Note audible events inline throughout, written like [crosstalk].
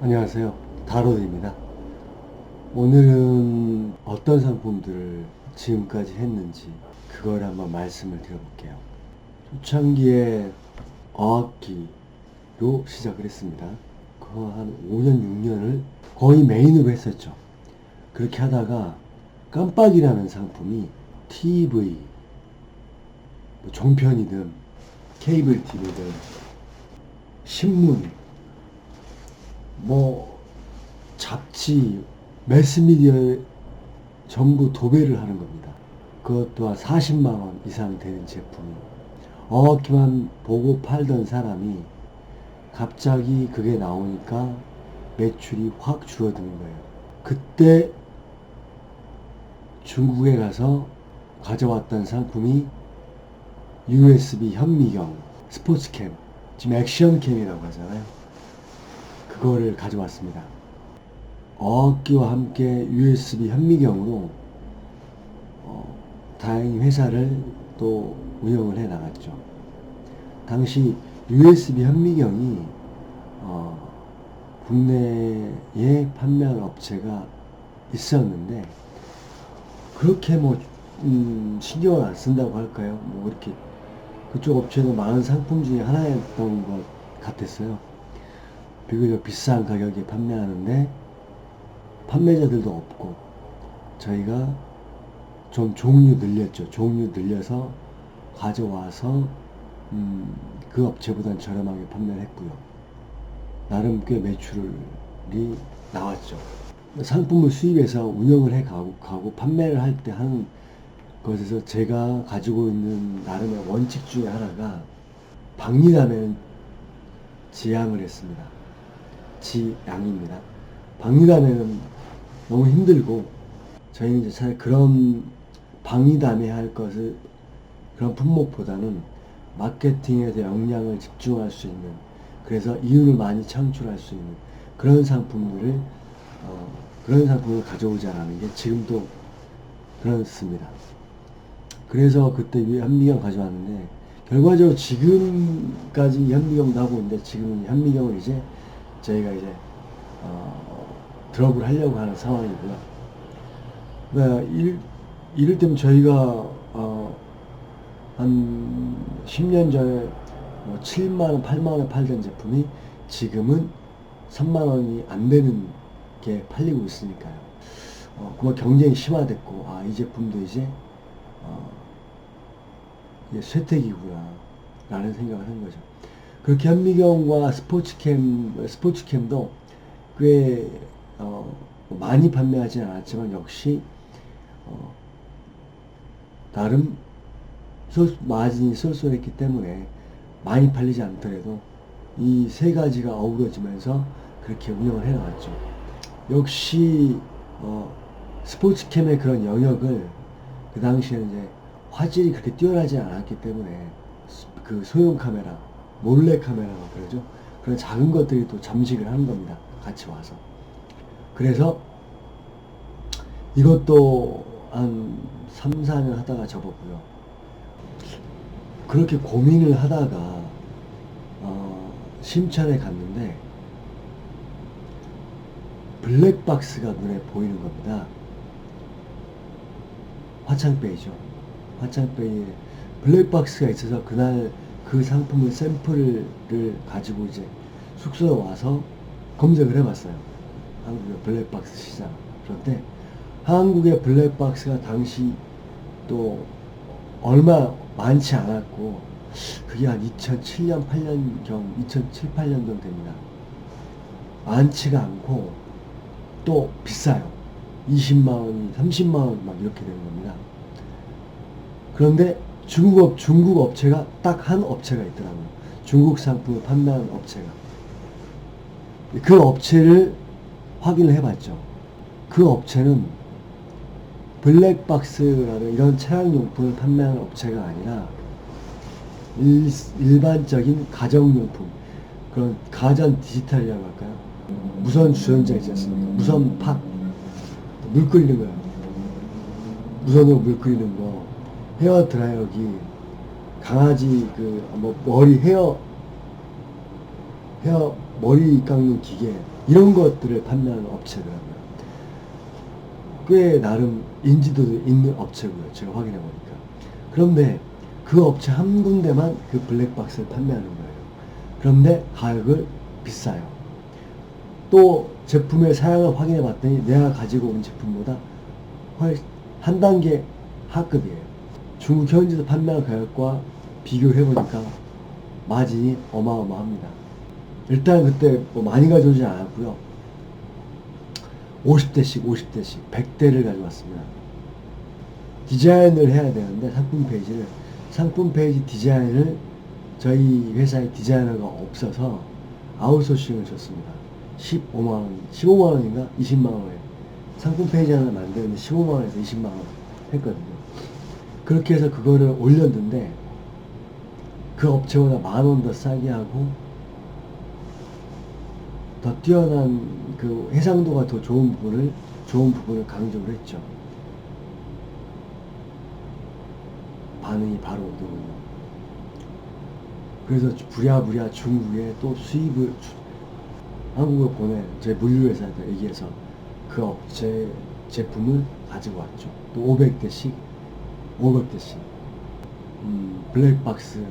안녕하세요. 다로드입니다. 오늘은 어떤 상품들을 지금까지 했는지 그걸 한번 말씀을 드려볼게요. 초창기에 어학기로 시작을 했습니다. 그한 5년, 6년을 거의 메인으로 했었죠. 그렇게 하다가 깜빡이라는 상품이 TV, 뭐 종편이든 케이블 TV든 신문, 뭐 잡지, 매스미디어에 전부 도배를 하는 겁니다. 그것 또한 40만 원 이상 되는 제품이 어학기만 보고 팔던 사람이 갑자기 그게 나오니까 매출이 확 줄어드는 거예요. 그때 중국에 가서 가져왔던 상품이 USB 현미경, 스포츠캠, 지금 액션캠이라고 하잖아요. 그거를 가져왔습니다. 어학기와 함께 USB 현미경으로 어, 다행히 회사를 또 운영을 해 나갔죠. 당시 USB 현미경이 어, 국내에 판매하는 업체가 있었는데 그렇게 뭐 음, 신경을 안 쓴다고 할까요? 뭐 이렇게 그쪽 업체는 많은 상품 중에 하나였던 것 같았어요. 비교적 비싼 가격에 판매하는데 판매자들도 없고 저희가 좀 종류 늘렸죠. 종류 늘려서 가져와서 음, 그 업체보단 저렴하게 판매를 했고요. 나름 꽤 매출이 나왔죠. 상품을 수입해서 운영을 해 가고, 가고 판매를 할 때 하는 것에서 제가 가지고 있는 나름의 원칙 중에 하나가 박리담에는 지양을 했습니다. 지양입니다. 박리담에는 너무 힘들고 저희는 이제 차라리 그런 박리담에 할 것을 그런 품목보다는 마케팅에 대해 역량을 집중할 수 있는 그래서 이윤을 많이 창출할 수 있는 그런 상품들을 어, 그런 상품을 가져오자라는 게 지금도 그렇습니다. 그래서 그때 이 현미경 가져왔는데 결과적으로 지금까지 현미경도 하고 있는데 지금은 현미경을 이제 저희가 이제 어, 드롭을 하려고 하는 상황이고요. 네, 일, 이를테면 저희가 어, 한 10년 전에 뭐 7만 원, 8만 원에 팔던 제품이 지금은 3만 원이 안 되는 게 팔리고 있으니까요. 어, 그만 경쟁이 심화됐고, 아, 이 제품도 이제, 어, 이게 쇠퇴기구나, 라는 생각을 한 거죠. 그렇게 현미경과 스포츠캠, 스포츠캠도 꽤, 어, 많이 판매하진 않았지만, 역시, 어, 나름 쏠- 마진이 쏠쏠했기 때문에 많이 팔리지 않더라도 이 세 가지가 어우러지면서 그렇게 운영을 해나갔죠. 역시 어, 스포츠캠의 그런 영역을 그 당시에는 이제 화질이 그렇게 뛰어나지 않았기 때문에 스- 그 소형 카메라, 몰래 카메라고 그러죠. 그런 작은 것들이 또 잠식을 하는 겁니다. 같이 와서. 그래서 이것도 한 3, 4년 하다가 접었고요. 그렇게 고민을 하다가 어, 심천에 갔는데 블랙박스가 눈에 보이는 겁니다. 화창베이죠. 화창베이에 블랙박스가 있어서 그날 그 상품을 샘플을 가지고 이제 숙소에 와서 검색을 해봤어요. 한국의 블랙박스 시장. 그런데 한국의 블랙박스가 당시 또 얼마 많지 않았고 그게 한 2007년 8년경 2007, 8년 정도 됩니다. 많지가 않고 또 비싸요. 20만 원이 30만 원 막 이렇게 되는 겁니다. 그런데 중국 업 중국 업체가 딱 한 업체가 있더라고요. 중국 상품을 판매하는 업체가. 그 업체를 확인을 해봤죠. 그 업체는 블랙박스라는 이런 차량용품을 판매하는 업체가 아니라 일, 일반적인 가정용품 그런 가전 디지털이라고 할까요? 무선 주전자 있지 않습니까? 무선 팍, 물 끓이는 거요. 무선으로 물 끓이는 거, 헤어 드라이어기, 강아지 그 뭐 머리 헤어 헤어 머리 깎는 기계 이런 것들을 판매하는 업체더라고요. 꽤 나름 인지도도 있는 업체고요. 제가 확인해 보니까. 그런데 그 업체 한 군데만 그 블랙박스를 판매하는 거예요. 그런데 가격을 비싸요. 또 제품의 사양을 확인해 봤더니 내가 가지고 온 제품보다 훨 한 단계 하급이에요. 중국 현지에서 판매하는 가격과 비교해 보니까 마진이 어마어마합니다. 일단 그때 뭐 많이 가져오지 않았고요. 50대씩 50대씩 100대를 가져왔습니다. 디자인을 해야 되는데 상품 페이지를 상품 페이지 디자인을 저희 회사에 디자이너가 없어서 아웃소싱을 줬습니다. 15만 원, 15만 원인가 20만 원에 상품 페이지 하나 만드는데 15만 원에서 20만 원 했거든요. 그렇게 해서 그거를 올렸는데 그 업체보다 만 원 더 싸게 하고 더 뛰어난 그 해상도가 더 좋은 부분을 좋은 부분을 강조를 했죠. 반응이 바로 오더군요. 그래서 부랴부랴 중국에 또 수입을 주- 한국에 보내 제 물류회사한테 얘기해서 그 업체 제품을 가지고 왔죠. 또 500대씩 500대씩 음, 블랙박스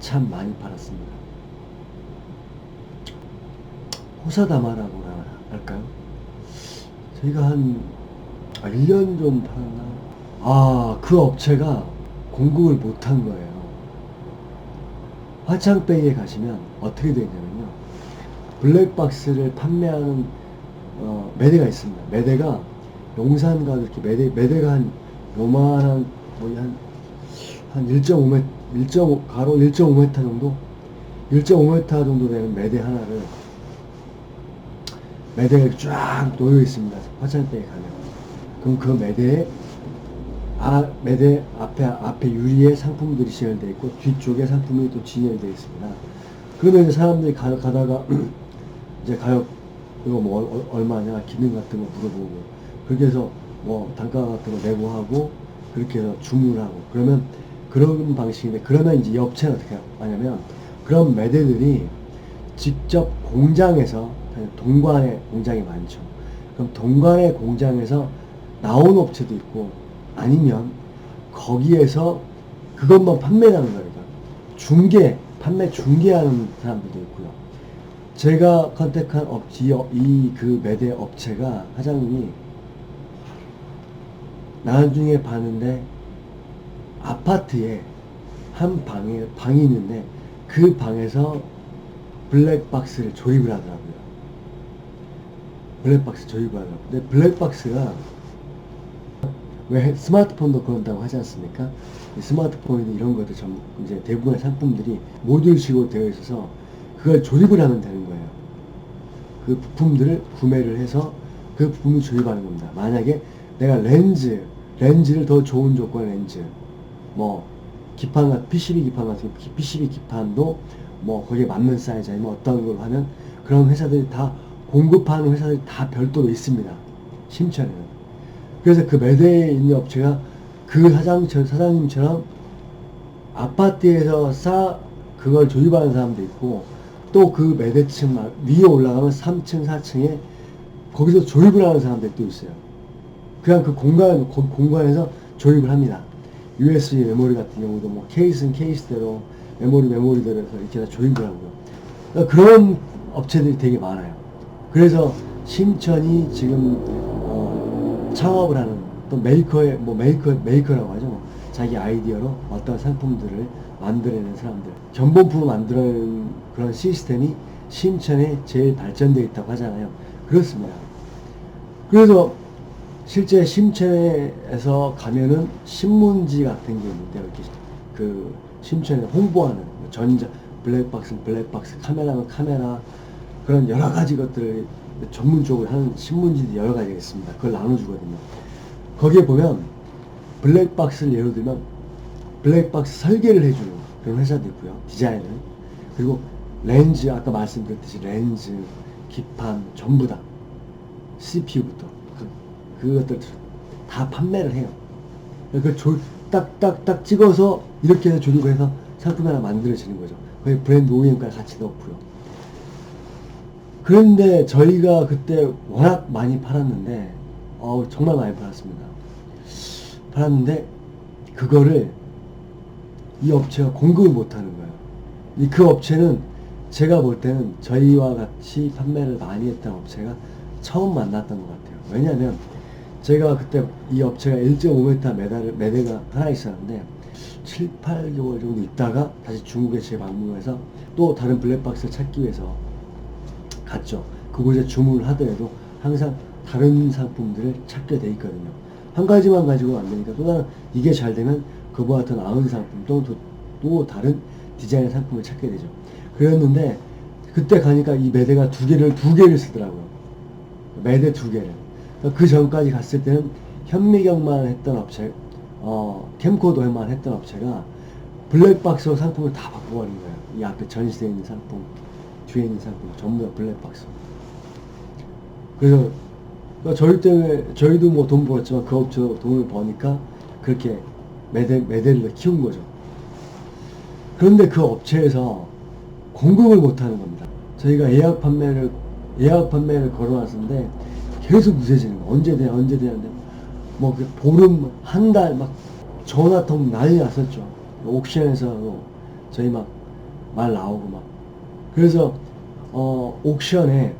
참 많이 팔았습니다. 호사다마라고 할까요? 저희가 한 아, 1년 좀 팔았나? 아, 그 업체가 공급을 못한 거예요. 화창베이에 가시면 어떻게 되냐면요. 블랙박스를 판매하는 어, 매대가 있습니다. 매대가 용산 가도 이렇게 매대, 매대가 한 요만한, 뭐 한, 한 1.5m, 1.5, 가로 1.5m 정도? 1.5m 정도 되는 매대 하나를 매대가 쫙 놓여 있습니다. 화장대에 가면. 그럼 그 매대에 아, 매대 앞에 앞에 유리에 상품들이 진열되어 있고 뒤쪽에 상품이 또 진열되어 있습니다. 그러면 이제 사람들이 가, 가다가 [clears throat] 이제 가격 이거 뭐 얼마냐 기능 같은 거 물어보고 그렇게 해서 뭐 단가 같은 거 내고 하고 그렇게 해서 주문을 하고 그러면 그런 방식인데 그러면 이제 이 업체는 어떻게 하냐면 그런 매대들이 직접 공장에서 동관에 공장이 많죠. 그럼 동관의 공장에서 나온 업체도 있고 아니면 거기에서 그것만 판매하는 거예요. 그러니까 중개, 판매 중개하는 사람들도 있고요. 제가 컨택한 업체, 이 그 매대 업체가 사장님이 나중에 봤는데 아파트에 한 방에 방이 있는데 그 방에서 블랙박스를 조립을 하더라고요. 블랙박스 조립을 하더라고요. 근데 블랙박스가 왜 스마트폰도 그런다고 하지 않습니까? 이 스마트폰이나 이런 것들 전 이제 대부분의 상품들이 모듈식으로 되어 있어서 그걸 조립을 하면 되는 거예요. 그 부품들을 구매를 해서 그 부품을 조립하는 겁니다. 만약에 내가 렌즈, 렌즈를 더 좋은 조건의 렌즈, 뭐 기판 PCB 기판 같은 기- PCB 기판도 뭐 거기에 맞는 사이즈 아니면 어떤 걸 하면 그런 회사들이 다 공급하는 회사들이 다 별도로 있습니다. 심천에는. 그래서 그 매대에 있는 업체가 그 사장, 저 사장님처럼 아파트에서 싸, 그걸 조립하는 사람도 있고, 또 그 매대층 막 위에 올라가면 3층, 4층에 거기서 조립을 하는 사람들이 또 있어요. 그냥 그 공간, 그 공간에서 조립을 합니다. USB 메모리 같은 경우도 뭐 케이스는 케이스대로, 메모리 메모리대로 해서 이렇게 다 조립을 하고요. 그러니까 그런 업체들이 되게 많아요. 그래서 심천이 지금 어, 창업을 하는 또 메이커의 뭐 메이커 메이커라고 하죠. 뭐. 자기 아이디어로 어떤 상품들을 만들어내는 사람들, 전본품을 만들어내는 그런 시스템이 심천에 제일 발전되어 있다고 하잖아요. 그렇습니다. 그래서 실제 심천에서 가면은 신문지 같은 게 있는데 이렇게 그 심천에 홍보하는 뭐 전자 블랙박스 블랙박스 카메라는 카메라 그런 여러 가지 것들을 전문적으로 하는 신문지들이 여러 가지가 있습니다. 그걸 나눠주거든요. 거기에 보면 블랙박스를 예로 들면 블랙박스 설계를 해주는 그런 회사도 있고요. 디자인을. 그리고 렌즈, 아까 말씀드렸듯이 렌즈, 기판, 전부 다. CPU부터. 그, 그것들 다 판매를 해요. 그 조, 딱, 딱, 딱 찍어서 이렇게 해서 조립을 해서 상품 하나 만들어지는 거죠. 거기 브랜드 OEM까지 같이 넣고요. 그런데 저희가 그때 워낙 많이 팔았는데, 어 정말 많이 팔았습니다. 팔았는데, 그거를 이 업체가 공급을 못 하는 거예요. 이 그 업체는 제가 볼 때는 저희와 같이 판매를 많이 했던 업체가 처음 만났던 것 같아요. 왜냐하면 제가 그때 이 업체가 1.5m 매달, 매대가 하나 있었는데 7, 8개월 정도 있다가 다시 중국에 재방문해서 또 다른 블랙박스를 찾기 위해서 갔죠. 그곳에 주문을 하더라도 항상 다른 상품들을 찾게 돼 있거든요. 한 가지만 가지고 안 되니까 또 다른 이게 잘 되면 그보다 더 나은 상품 또, 또, 또 다른 디자인의 상품을 찾게 되죠. 그랬는데 그때 가니까 이 매대가 두 개를 두 개를 쓰더라고요. 매대 두 개를. 그 전까지 갔을 때는 현미경만 했던 업체, 어, 캠코더만 했던 업체가 블랙박스로 상품을 다 바꿔버린 거예요. 이 앞에 전시되어 있는 상품, 뒤에 있는 상품, 전부 다 블랙박스. 그래서 그러니까 저희 때문에 저희도 뭐 돈 벌었지만 그 업체도 돈을 버니까 그렇게 매대, 매대를 키운 거죠. 그런데 그 업체에서 공급을 못 하는 겁니다. 저희가 예약 판매를, 예약 판매를 걸어놨는데 계속 무세지는 거 언제 돼, 언제 돼, 하는데 뭐그 보름, 한 달 막 전화통 난리 났었죠. 옥션에서 저희 막 말 나오고 막. 그래서, 어, 옥션에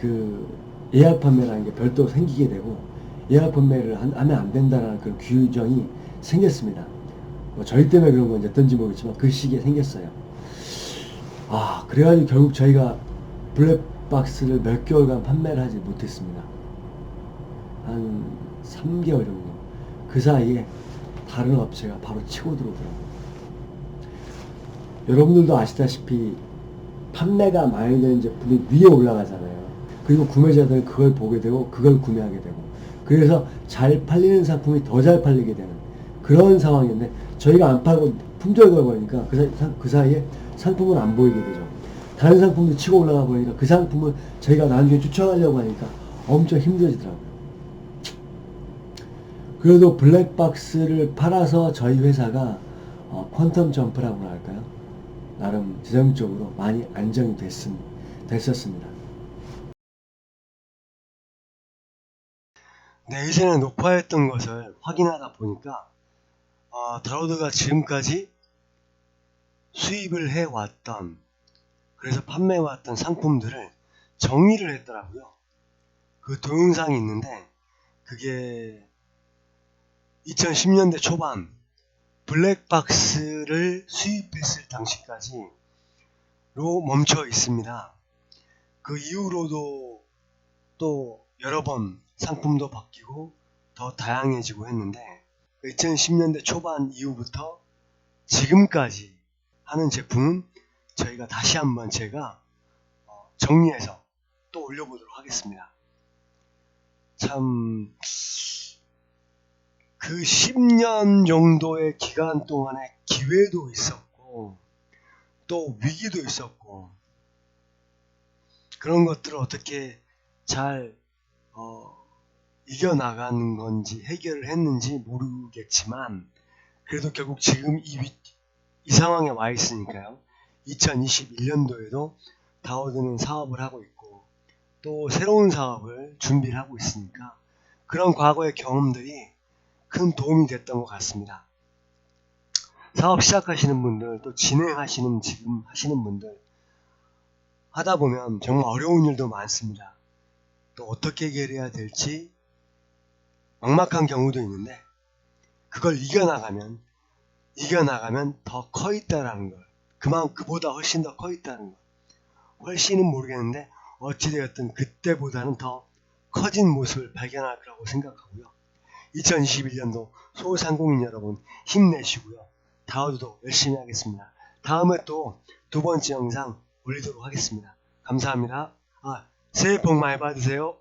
그 예약 판매라는 게 별도로 생기게 되고 예약 판매를 한- 하면 안 된다라는 그런 규정이 생겼습니다. 뭐 저희 때문에 그런 건지 어떤지 모르겠지만 그 시기에 생겼어요. 아, 그래가지고 결국 저희가 블랙박스를 몇 개월간 판매를 하지 못했습니다. 한 3개월 정도. 그 사이에 다른 업체가 바로 치고 들어오더라고요. 여러분들도 아시다시피 판매가 많이 되는 제품이 위에 올라가잖아요. 그리고 구매자들은 그걸 보게 되고 그걸 구매하게 되고 그래서 잘 팔리는 상품이 더 잘 팔리게 되는 그런 상황인데 저희가 안 팔고 품절 걸어버리니까 그, 사이, 그 사이에 상품은 안 보이게 되죠. 다른 상품도 치고 올라가 버리니까 그 상품을 저희가 나중에 추천하려고 하니까 엄청 힘들어지더라고요. 그래도 블랙박스를 팔아서 저희 회사가 어, 퀀텀 점프라고 할까요? 나름 재정적으로 많이 안정이 됐, 됐었습니다. 내일세는 높아했던 것을 확인하다 보니까 어, 드라우드가 지금까지 수입을 해왔던 그래서 판매해왔던 상품들을 정리를 했더라고요. 그 동영상이 있는데 그게 2010년대 초반 블랙박스를 수입했을 당시까지로 멈춰 있습니다. 그 이후로도 또 여러 번 상품도 바뀌고 더 다양해지고 했는데 2010년대 초반 이후부터 지금까지 하는 제품은 저희가 다시 한번 제가 어, 정리해서 또 올려보도록 하겠습니다. 참, 그 10년 정도의 기간 동안에 기회도 있었고, 또 위기도 있었고, 그런 것들을 어떻게 잘, 어, 이겨나가는 건지 해결을 했는지 모르겠지만, 그래도 결국 지금 이, 위, 이 상황에 와 있으니까요. 2021년도에도 다워드는 사업을 하고 있고, 또 새로운 사업을 준비를 하고 있으니까, 그런 과거의 경험들이 큰 도움이 됐던 것 같습니다. 사업 시작하시는 분들, 또 진행하시는 지금 하시는 분들, 하다 보면 정말 어려운 일도 많습니다. 또 어떻게 해결해야 될지 막막한 경우도 있는데, 그걸 이겨나가면, 이겨나가면 더 커 있다라는 걸, 그만, 그보다 훨씬 더 커 있다는 걸, 훨씬은 모르겠는데, 어찌되었든 그때보다는 더 커진 모습을 발견할 거라고 생각하고요. 2021년도 소상공인 여러분 힘내시고요. 다음도 열심히 하겠습니다. 다음에 또 두 번째 영상 올리도록 하겠습니다. 감사합니다. 아, 새해 복 많이 받으세요.